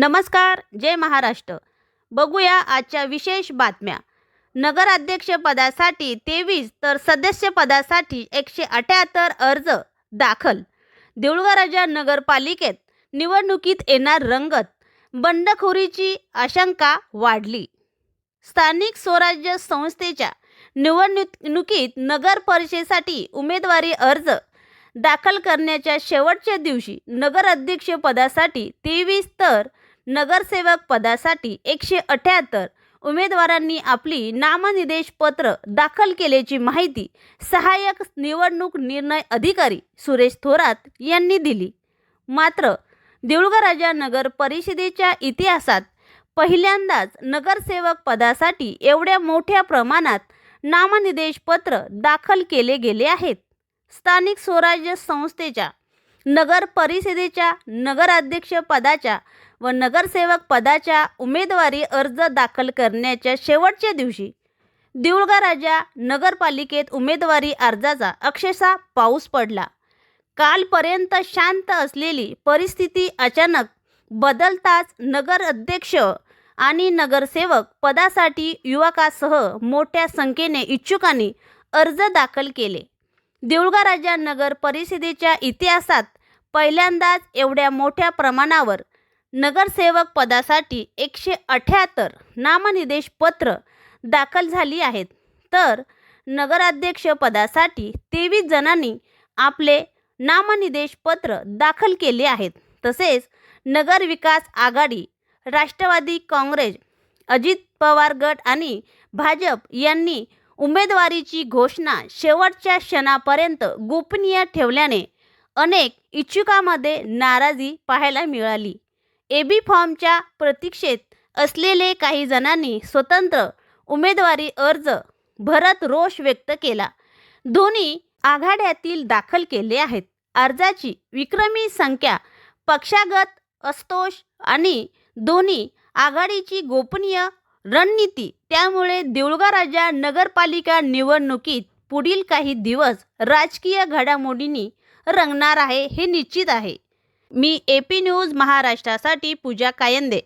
नमस्कार जय महाराष्ट्र. बघूया आजच्या विशेष बातम्या. नगराध्यक्षपदासाठी तेवीस तर सदस्यपदासाठी एकशे अठ्याहत्तर अर्ज दाखल. देऊळगाराजा नगरपालिकेत निवडणुकीत येणार रंगत. बंडखोरीची आशंका वाढली. स्थानिक स्वराज्य संस्थेच्या निवडणुकीत नगर परिषदेसाठी उमेदवारी अर्ज दाखल करण्याच्या शेवटच्या दिवशी नगराध्यक्ष पदासाठी तेवीस तर नगरसेवक पदासाठी एकशे अठ्याहत्तर उमेदवारांनी आपली नामनिर्देश पत्र दाखल केल्याची माहिती सहाय्यक निवडणूक निर्णय अधिकारी सुरेश थोरात यांनी दिली. मात्र देऊळगाराजा नगर परिषदेच्या इतिहासात पहिल्यांदाच नगरसेवक पदासाठी एवढ्या मोठ्या प्रमाणात नामनिर्देश पत्र दाखल केले गेले आहेत. स्थानिक स्वराज्य संस्थेच्या नगर परिषदेच्या नगराध्यक्ष पदाच्या व नगरसेवक पदाच्या उमेदवारी अर्ज दाखल करण्याच्या शेवटच्या दिवशी देऊळगा राजा नगरपालिकेत उमेदवारी अर्जाचा अक्षरशः पाऊस पडला. कालपर्यंत शांत असलेली परिस्थिती अचानक बदलताच नगर अध्यक्ष आणि नगरसेवक पदासाठी युवकासह मोठ्या संख्येने इच्छुकांनी अर्ज दाखल केले. देऊळगा राजा नगर परिषदेच्या इतिहासात पहिल्यांदाच एवढ्या मोठ्या प्रमाणावर नगरसेवक पदासाठी एकशे अठ्याहत्तर नामनिर्देश पत्र दाखल झाली आहेत. तर नगराध्यक्ष पदासाठी तेवीस जणांनी आपले नामनिर्देश पत्र दाखल केले आहेत. तसेच नगर विकास आघाडी राष्ट्रवादी काँग्रेस अजित पवार गट आणि भाजप यांनी उमेदवारीची घोषणा शेवटच्या क्षणापर्यंत गोपनीय ठेवल्याने अनेक इच्छुकांमध्ये नाराजी पाहायला मिळाली. ए बी फॉर्मच्या प्रतीक्षेत असलेले काही जणांनी स्वतंत्र उमेदवारी अर्ज भरत रोष व्यक्त केला. दोन्ही आघाड्यातील दाखल केले आहेत. अर्जाची विक्रमी संख्या पक्षागत असतोष आणि दोन्ही आघाडीची गोपनीय रणनीती त्यामुळे देऊळगा राजा नगरपालिका निवडणुकीत पुढील काही दिवस राजकीय घडामोडींनी रंगणार आहे हे निश्चित आहे. मी ए पी न्यूज महाराष्ट्रासाठी पूजा कायंदे.